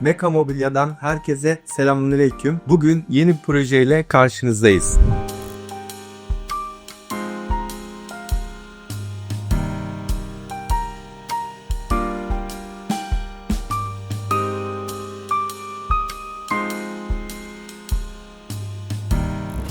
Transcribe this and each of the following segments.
Meka Mobilya'dan herkese selamünaleyküm. Bugün yeni bir projeyle karşınızdayız.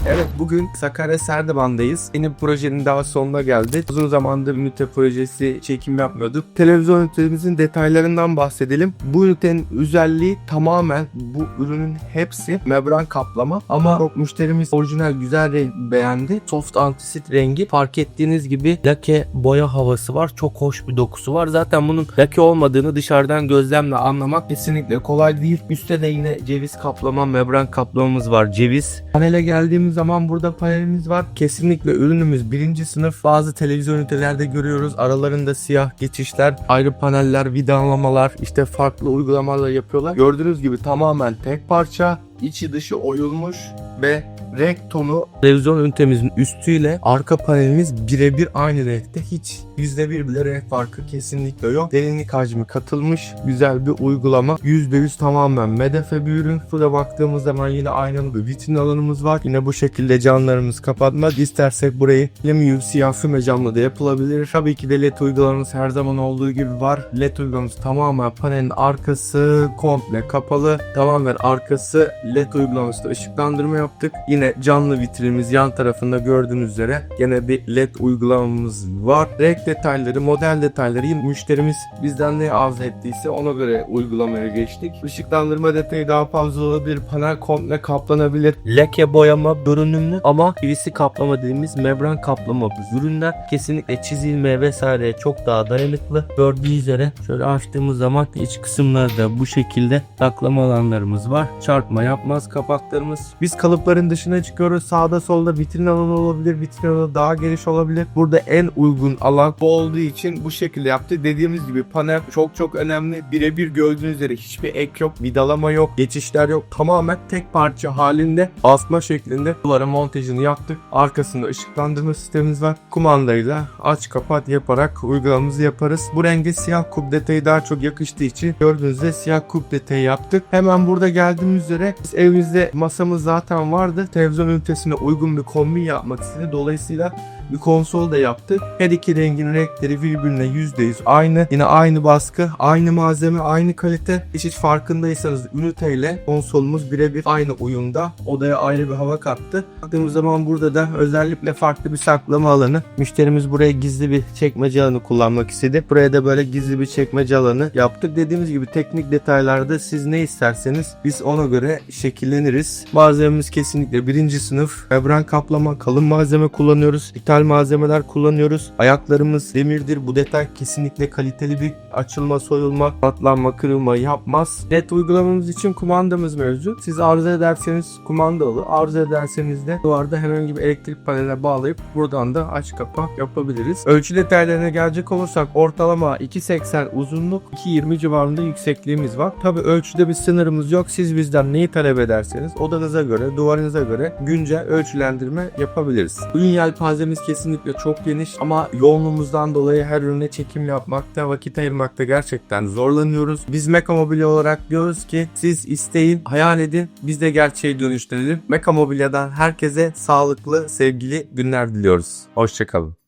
Evet bugün Sakarya Serdivan'dayız. Yeni projenin daha sonuna geldi. Uzun zamandır ünite projesi çekim yapmıyorduk. Televizyon ünitemizin detaylarından bahsedelim. Bu ünitenin özelliği tamamen bu ürünün hepsi membran kaplama ama çok müşterimiz orijinal güzel renk beğendi. Soft antisit rengi fark ettiğiniz gibi lake boya havası var. Çok hoş bir dokusu var. Zaten bunun lake olmadığını dışarıdan gözlemle anlamak kesinlikle kolay değil. Üstte de yine ceviz kaplama, membran kaplamamız var. Ceviz. Panele geldiğimiz zaman burada panelimiz var. Kesinlikle ürünümüz birinci sınıf. Bazı televizyon ünitelerde görüyoruz. Aralarında siyah geçişler, ayrı paneller, vidalamalar, işte farklı uygulamalar yapıyorlar. Gördüğünüz gibi tamamen tek parça, içi dışı oyulmuş ve renk tonu televizyon ünitemizin üstüyle arka panelimiz birebir aynı renkte. Hiç %1 bile renk farkı kesinlikle yok. Derinlik hacmi katılmış. Güzel bir uygulama. %100 tamamen medefe bir ürün. Şurada baktığımız zaman yine aynalı bir vitrin alanımız var. Yine bu şekilde camlarımız kapatmaz. İstersek burayı alüminyum siyah füme camla da yapılabilir. Tabii ki de led uygulamamız her zaman olduğu gibi var. Led uygulamamız tamamen panelin arkası komple kapalı. Tamamen arkası led uygulamasında ışıklandırma yaptık. Yine canlı vitrinimiz yan tarafında gördüğünüz üzere yine bir led uygulamamız var. Renk detayları, model detayları müşterimiz bizden ne arz ettiyse ona göre uygulamaya geçtik. Işıklandırma detayı daha fazla olabilir. Panel komple kaplanabilir. Leke boyama görünümlü ama PVC kaplama dediğimiz membran kaplama bu ürünler kesinlikle çizilmeye vesaireye çok daha dayanıklı. Gördüğünüz üzere şöyle açtığımız zaman iç kısımlarda bu şekilde saklama alanlarımız var. Çarpma yapmaz kapaklarımız. Biz kalıpların dışına çıkıyoruz. Sağda solda vitrin alanı olabilir. Vitrin alanı daha geniş olabilir. Burada en uygun alan olduğu için bu şekilde yaptık. Dediğimiz gibi panel çok çok önemli. Birebir gördüğünüz üzere hiçbir ek yok. Vidalama yok. Geçişler yok. Tamamen tek parça halinde asma şeklinde duvara montajını yaptık. Arkasında ışıklandırma sistemimiz var. Kumandayla aç kapat yaparak uygulamamızı yaparız. Bu renge siyah kup detayı daha çok yakıştığı için gördüğünüz üzere siyah kup detayı yaptık. Hemen burada geldiğimiz üzere biz evimizde masamız zaten vardı. Televizyon ünitesine uygun bir kombin yapmak istedi. Dolayısıyla bir konsol da yaptık. Her iki rengin renkleri birbirine %100 aynı. Yine aynı baskı, aynı malzeme, aynı kalite. Hiç hiç farkındaysanız üniteyle konsolumuz birebir aynı uyumda. Odaya ayrı bir hava kattı. Baktığımız zaman burada da özellikle farklı bir saklama alanı. Müşterimiz buraya gizli bir çekmece alanı kullanmak istedi. Buraya da böyle gizli bir çekmece alanı yaptık. Dediğimiz gibi teknik detaylarda siz ne isterseniz biz ona göre şekilleniriz. Malzememiz kesinlikle birinci sınıf. Membran kaplama, kalın malzeme kullanıyoruz. İthal malzemeler kullanıyoruz. Ayaklarımız demirdir. Bu detay kesinlikle kaliteli bir açılma, soyulma, patlanma, kırılma yapmaz. LED uygulamamız için kumandamız mevcut. Siz arzu ederseniz kumandalı, arzu ederseniz de duvarda herhangi bir elektrik paneline bağlayıp buradan da aç kapa yapabiliriz. Ölçü detaylarına gelecek olursak ortalama 2.80 uzunluk, 2.20 civarında yüksekliğimiz var. Tabi ölçüde bir sınırımız yok. Siz bizden neyi talep ederseniz odanıza göre, duvarınıza göre güncel ölçülendirme yapabiliriz. Ürün yelpazemiz kesinlikle çok geniş ama yoğunluğumuzdan dolayı her ürüne çekim yapmakta, vakit ayırmakta gerçekten zorlanıyoruz. Biz Meka Mobilya olarak diyoruz ki siz isteyin, hayal edin, biz de gerçeği dönüştürelim. Meka Mobilya'dan herkese sağlıklı, sevgili günler diliyoruz. Hoşçakalın.